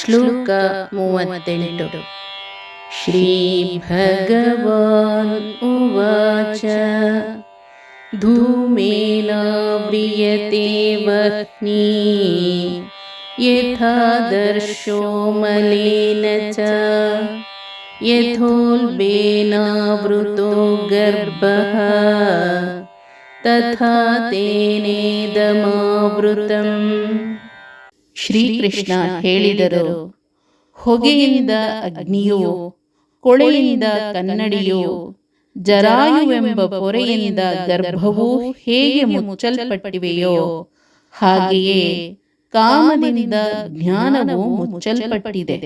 श्लोकेलेटोटु श्रीभगवा उवाच धूमेनाव्रियते वह्नि यथा दर्शो मलेन च यतोबेनावृतो गर्भः तथा तेनेदमावृतम्। ಶ್ರೀಕೃಷ್ಣ ಹೇಳಿದರು ಹೊಗೆಯಿಂದ ಅಗ್ನಿಯು, ಕೊಳೆಯಿಂದ ಕನ್ನಡಿಯು, ಜರಾಯುವೆಂಬ ಪೊರೆಯಿಂದ ಗರ್ಭವು ಹೇಗೆ ಮುಚ್ಚಲ್ಪಟ್ಟಿವೆಯೋ, ಹಾಗೆಯೇ ಕಾಮದಿಂದ ಜ್ಞಾನವು ಮುಚ್ಚಲ್ಪಟ್ಟಿದೆ.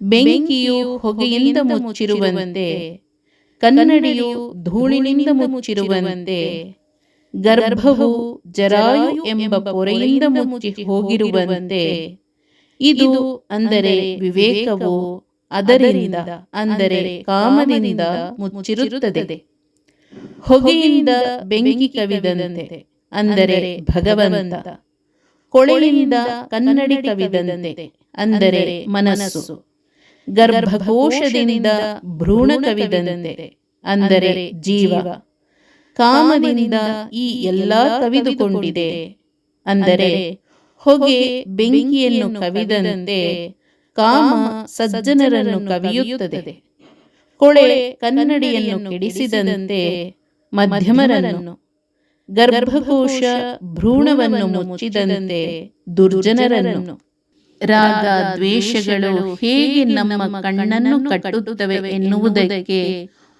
ಬೆಂಕಿಯು ಹೊಗೆಯಿಂದ ಮುಚ್ಚಿರುವಂತೆ, ಕನ್ನಡಿಯು ಧೂಳಿನಿಂದ ಮುಚ್ಚಿರುವಂತೆ ಗರ್ಭವು ಜರಾಯು ಎಂಬ ಪೊರೆಯಿಂದ ಮುಚ್ಚಿ ಹೋಗಿರುವಂತೆ. ಇದು ಅಂದರೆ ವಿವೇಕವು, ಅದರಿಂದ ಅಂದರೆ ಕಾಮದಿಂದ ಮುಚ್ಚಿರುತ್ತದೆ. ಹೊಗೆಯಿಂದ ಬೆಂಕಿ ಕವಿದಂತೆ, ಅಂದರೆ ಭಗವಂತ. ಕೊಳೆಯಿಂದ ಕನ್ನಡಿ ಕವಿದಂತೆ, ಅಂದರೆ ಮನಸ್ಸು. ಗರ್ಭಕೋಶದಿಂದ ಭ್ರೂಣ ಕವಿದಂತೆ, ಅಂದರೆ ಜೀವ. ಕಾಮದಿಂದ ಈ ಎಲ್ಲ ಕವಿದುಕೊಂಡಿದೆ. ಅಂದರೆ ಹೊಗೆ ಬೆಂಕಿಯನ್ನು ಕವಿದಂತೆ ಕಾಮ ಸಜ್ಜನರನ್ನು ಕವಿಯುತ್ತದೆ. ಕೊಳೆ ಕನ್ನಡಿಯನ್ನು ಕೆಡಿಸಿದಂತೆ ಮಧ್ಯಮರನ್ನು ಗರ್ಭಕೋಶ ಭ್ರೂಣವನ್ನು ಮುಚ್ಚಿದಂತೆ ದುರ್ಜನರನ್ನು. ರಾಗ ದ್ವೇಷಗಳು ಹೇಗೆ ನಮ್ಮ ಕಣ್ಣನ್ನು ಕಟ್ಟುತ್ತವೆ ಎನ್ನುವುದಕ್ಕೆ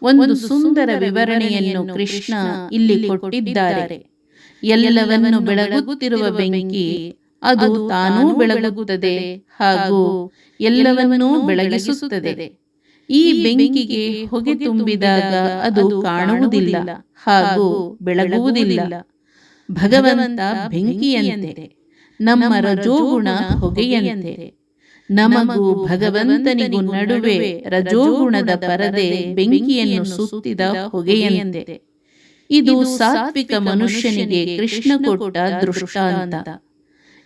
ಒಂದು ಸುಂದರ ವಿವರಣೆಯನ್ನು ಕೃಷ್ಣ ಇಲ್ಲಿ ಕೊಟ್ಟಿದ್ದಾರೆ. ಎಲ್ಲವನ್ನು ಬೆಳಗುತ್ತಿರುವ ಬೆಂಕಿ ಅದು ತಾನೂ ಬೆಳಗುತ್ತದೆ. ಹಾಗೂ ಎಲ್ಲವನ್ನೂ ಬೆಳಗಿಸುತ್ತದೆ. ಈ ಬೆಂಕಿಗೆ ಹೊಗೆ ತುಂಬಿದಾಗ ಅದು ಕಾಣುವುದಿಲ್ಲ. ಹಾಗೂ ಬೆಳಗುವುದಿಲ್ಲ. ಭಗವಂತ ಬೆಂಕಿಯಂತೆ. ನಮ್ಮ ರಜೋಗುಣ ಹೊಗೆಯಂತೆ. ನಮಗೂ ಭಗವಂತನಿಗೂ ನಡುವೆ ರಜೋಗುಣದ ಪರದೆ ಬೆಂಕಿಯನ್ನು ಸುತ್ತಿದ ಹೊಗೆಯಂತೆ. ಇದು ಸಾತ್ವಿಕ ಮನುಷ್ಯನಿಗೆ ಕೃಷ್ಣ ಕೊಟ್ಟ ದೃಷ್ಟಾಂತ.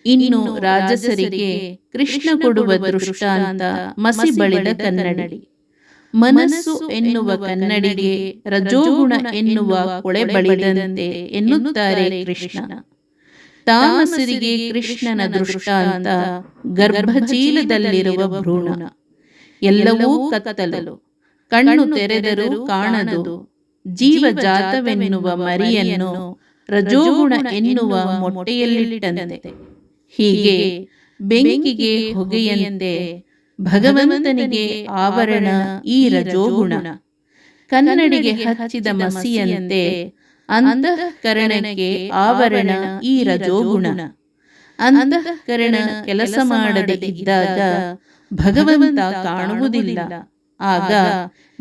ಇನ್ನು ರಾಜಸರಿಗೆ ಕೃಷ್ಣ ಕೊಡುವ ದೃಷ್ಟಾಂತ ಮಸಿ ಬಳಿದ ಕನ್ನಡಿ. ಮನಸ್ಸು ಎನ್ನುವ ಕನ್ನಡಿಗೆ ರಜೋಗುಣ ಎನ್ನುವ ಕೊಳೆ ಬಳಿದಂತೆ ಎನ್ನುತ್ತಾರೆ ಕೃಷ್ಣ. ತಾಮಸರಿಗೆ ಕೃಷ್ಣನ ದೃಷ್ಟಾಂತ ಗರ್ಭಚೀಲದಲ್ಲಿರುವ ಭ್ರೂಣ. ಎಲ್ಲವೂ ಕತ್ತಲಲು ಕಣ್ಣು ತೆರೆದರೂ ಕಾಣದು. ಜೀವಜಾತವೆನ್ನುವ ಮರಿಯನ್ನು ರಜೋಗುಣ ಎನ್ನುವ ಮೊಟ್ಟೆಯಲ್ಲಿಟ್ಟಂತೆ. ಹೀಗೆ ಬೆಂಕಿಗೆ ಹೊಗೆಯಂತೆ ಭಗವಂತನಿಗೆ ಆವರಣ ಈ ರಜೋಗುಣ. ಕನ್ನಡಿಗೆ ಹಚ್ಚಿದ ಮಸಿಯಂತೆ ಅಂತಃಕರಣಕ್ಕೆ ಆವರಣ ಈ ರಜೋಗುಣ. ಅಂತಃಕರಣ ಕೆಲಸ ಮಾಡದೆ ಇದ್ದಾಗ ಭಗವಂತ ಕಾಣುವುದಿಲ್ಲ. ಆಗ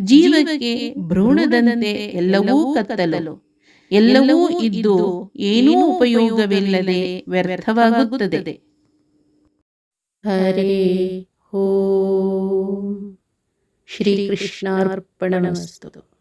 ಜೀವಕ್ಕೆ ಭ್ರೂಣದಂತೆ ಎಲ್ಲವೂ ಕತ್ತಲಲು ಎಲ್ಲವೂ ಇದ್ದು ಏನೂ ಉಪಯೋಗವಿಲ್ಲದೆ ವ್ಯರ್ಥವಾಗುತ್ತದೆ. ಹರೇ ಓಂ. ಶ್ರೀಕೃಷ್ಣಾರ್ಪಣಮಸ್ತು.